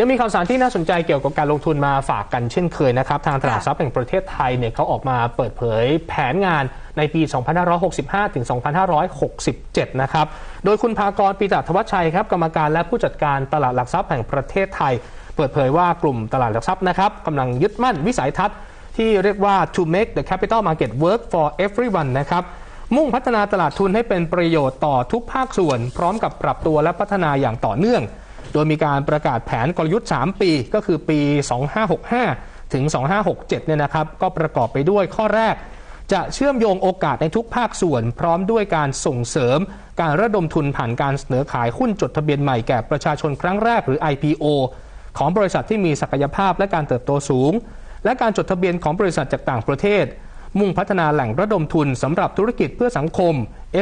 ยังมีข่าวสารที่น่าสนใจเกี่ยวกับการลงทุนมาฝากกันเช่นเคยนะครับทางตลาดค่ะทรัพย์แห่งประเทศไทยเนี่ยเขาออกมาเปิดเผยแผนงานในปี 2565 ถึง 2567 นะครับ โดยคุณภากรปีจัทวัชชัยครับกรรมการและผู้จัดการตลาดหลักทรัพย์แห่งประเทศไทย เปิดเผยว่ากลุ่มตลาดหลักทรัพย์นะครับกำลังยึดมั่นวิสัยทัศน์ที่เรียกว่า to make the capital market work for everyone นะครับมุ่งพัฒนาตลาดทุนให้เป็นประโยชน์ต่อทุกภาคส่วน พร้อมกับปรับตัวและพัฒนาอย่างต่อเนื่อง โดยมีการประกาศแผนกลยุทธ์ 3 ปี ก็คือปี 2565 ถึง 2567 เนี่ยนะครับ ก็ประกอบไปด้วยข้อแรก จะเชื่อมโยงโอกาสในทุกภาคส่วน พร้อมด้วยการส่งเสริม การระดมทุนผ่านการเสนอขายหุ้นจดทะเบียนใหม่แก่ประชาชนครั้งแรกหรือ IPO ของบริษัทที่มีศักยภาพและการเติบโตสูง และการจดทะเบียนของบริษัทจากต่างประเทศ มุ่งพัฒนาแหล่งระดมทุนสำหรับธุรกิจเพื่อสังคม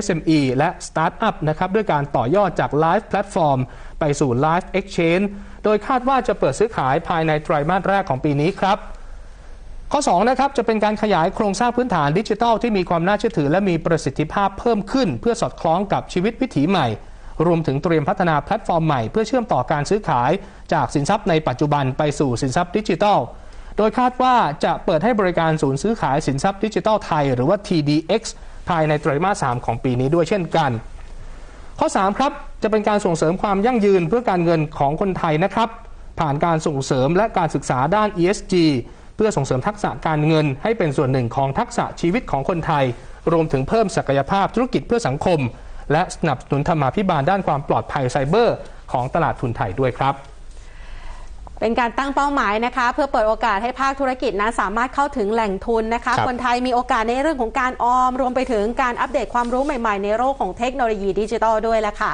SME และสตาร์ทอัพนะครับด้วยการต่อยอดจาก Live Platform ไปสู่ Live Exchange โดยคาดว่าจะเปิดซื้อขายภายในไตรมาสแรกของปีนี้ครับข้อ2นะครับจะเป็นการขยายโครงสร้างพื้นฐานดิจิทัลที่มีความน่าเชื่อถือ และมีประสิทธิภาพเพิ่มขึ้น เพื่อสอดคล้องกับชีวิตวิถีใหม่ รวมถึงเตรียมพัฒนาแพลตฟอร์มใหม่เพื่อเชื่อมต่อการซื้อขาย จากสินทรัพย์ในปัจจุบันไปสู่สินทรัพย์ดิจิทัล โดยคาดว่าจะเปิดให้บริการศูนย์ซื้อขายสินทรัพย์ดิจิทัลไทย หรือว่า TDX ภายในไตรมาส 3 ของปีนี้ด้วยเช่นกัน ข้อ 3 ครับ จะเป็นการส่งเสริมความยั่งยืนเพื่อการเงินของคนไทยนะครับ ผ่านการส่งเสริมและการศึกษาด้าน ESG เพื่อส่งเสริมทักษะการเงิน ให้เป็นส่วนหนึ่งของทักษะชีวิตของคนไทย รวมถึงเพิ่มศักยภาพธุรกิจเพื่อสังคม และสนับสนุนธรรมาภิบาลด้านความปลอดภัยไซเบอร์ ของตลาดทุนไทยด้วยครับ เป็นการตั้งเป้าหมายนะคะ เพื่อเปิดโอกาสให้ภาคธุรกิจนั้นสามารถเข้าถึงแหล่งทุนนะคะครับคนไทยมีโอกาสในเรื่องของการออม รวมไปถึงการอัปเดตความรู้ใหม่ๆ ในโลกของเทคโนโลยีดิจิทัลด้วยละค่ะ